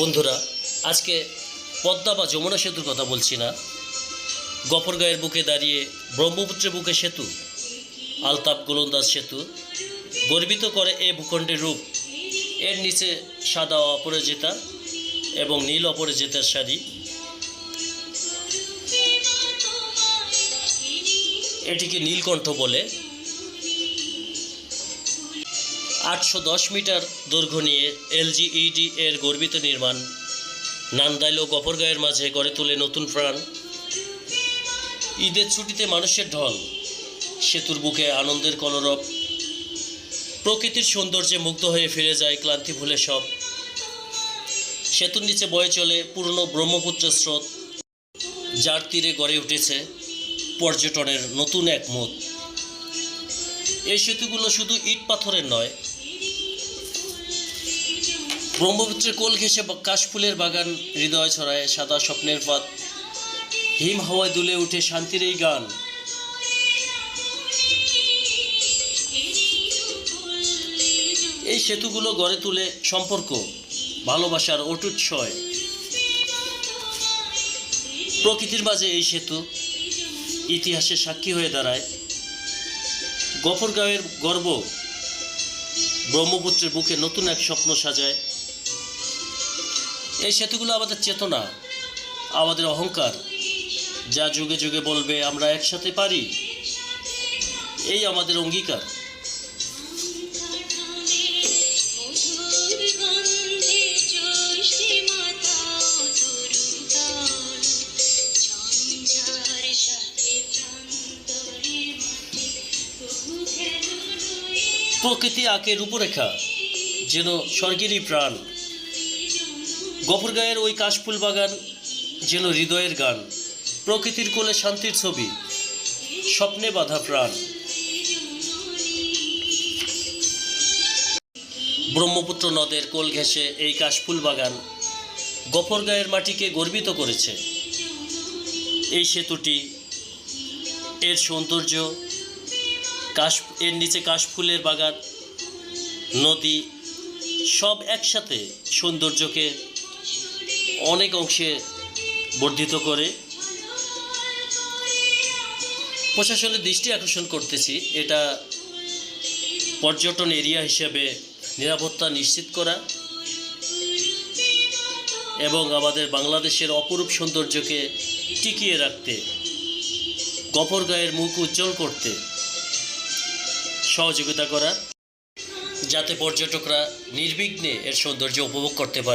বন্ধুরা, আজকে পদ্মা বা যমুনা সেতুর কথা বলছি না। গফরগাঁয়ের বুকে দাঁড়িয়ে ব্রহ্মপুত্রের বুকে সেতু আলতাপ গোলন্দাজ সেতু, গর্বিত করে এ ভূখণ্ডের রূপ। এর নিচে সাদা অপরাজিতা এবং নীল অপরাজিতার শাড়ি। এটিকে নীলকণ্ঠ বলে। আটশো দশ মিটার দৈর্ঘ্য নিয়ে এলজিইডি এর গর্বিত নির্মাণ। নান্দাইল ও মাঝে গড়ে তোলে নতুন প্রাণ। ঈদের ছুটিতে মানুষের ঢল, সেতুর বুকে আনন্দের কলরব। প্রকৃতির সৌন্দর্যে মুগ্ধ হয়ে ফিরে যায় ক্লান্তি ভুলে সব। সেতুর নিচে বয়ে চলে পুরনো ব্রহ্মপুত্র স্রোত, যার তীরে গড়ে উঠেছে পর্যটনের নতুন এক মুখ এই সেতুগুলো শুধু ইট পাথরের নয় ব্রহ্মপুত্রের কোল ঘেঁষে কাশফুলের বাগান হৃদয় ছড়ায় সাদা স্বপ্নের পাত। হিম হাওয়ায় দুলে উঠে শান্তির এই গান। এই সেতুগুলো গড়ে তুলে সম্পর্ক, ভালোবাসার অটুৎসয় প্রকৃতির মাঝে এই সেতু ইতিহাসের সাক্ষী হয়ে দাঁড়ায়। গফরগাঁওয়ের গর্ব ব্রহ্মপুত্রের বুকে নতুন এক স্বপ্ন সাজায়। এই সেতুগুলো আমাদের চেতনা, আমাদের অহংকার, যা যুগে যুগে বলবে আমরা একসাথে পারি, এই আমাদের অঙ্গীকার। প্রকৃতি আঁকে রূপরেখা, যেন স্বর্গেরই প্রাণ। গফরগাঁয়ের ওই কাশফুল বাগান যেন হৃদয়ের গান, প্রকৃতির কোলে শান্তির ছবি, স্বপ্নে বাঁধা প্রাণ। ব্রহ্মপুত্র নদের কোল ঘেঁষে এই কাশফুল বাগান গফরগাঁয়ের মাটিকে গর্বিত করেছে। এই সেতুটি, এর সৌন্দর্য, কাশ, এর নিচে কাশফুলের বাগান, নদী, সব একসাথে সৌন্দর্যকে অনেক অংশে বর্ধিত করে প্রশাসনের দৃষ্টি আকর্ষণ করতেছি। এটা পর্যটন এরিয়া হিসেবে নিরাপত্তা নিশ্চিত করা এবং আমাদের বাংলাদেশের অপরূপ সৌন্দর্যকে টিকিয়ে রাখতে গপর গায়ের মুখ উজ্জ্বল করতে সহযোগিতা করা, যাতে পর্যটকরা নির্বিঘ্নে এর সৌন্দর্য উপভোগ করতে পারে।